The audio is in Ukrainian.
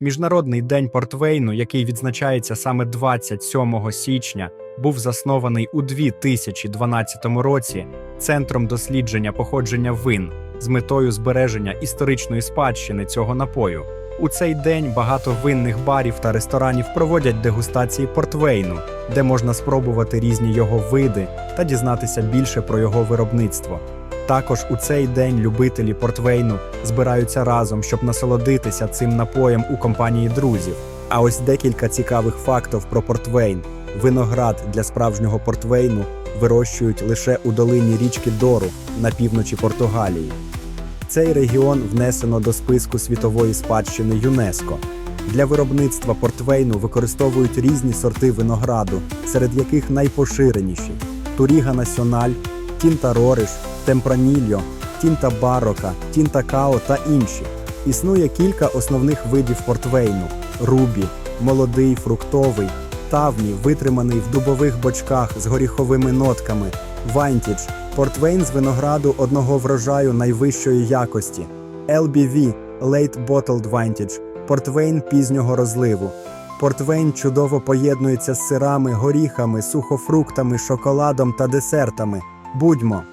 Міжнародний день Портвейну, який відзначається саме 27 січня, був заснований у 2012 році центром дослідження походження вин з метою збереження історичної спадщини цього напою. У цей день багато винних барів та ресторанів проводять дегустації портвейну, де можна спробувати різні його види та дізнатися більше про його виробництво. Також у цей день любителі портвейну збираються разом, щоб насолодитися цим напоєм у компанії друзів. А ось декілька цікавих фактів про портвейн. Виноград для справжнього портвейну вирощують лише у долині річки Дору на півночі Португалії. Цей регіон внесено до списку світової спадщини ЮНЕСКО. Для виробництва портвейну використовують різні сорти винограду, серед яких найпоширеніші: Туріга Національ, Тінта Рориш, Темпранільо, Тінта Барока, Тінта Као та інші. Існує кілька основних видів портвейну: рубі, молодий, фруктовий, тавні, витриманий в дубових бочках з горіховими нотками, вантідж, портвейн з винограду одного врожаю найвищої якості, LBV – Late Bottled Vintage, портвейн пізнього розливу. Портвейн чудово поєднується з сирами, горіхами, сухофруктами, шоколадом та десертами. Будьмо!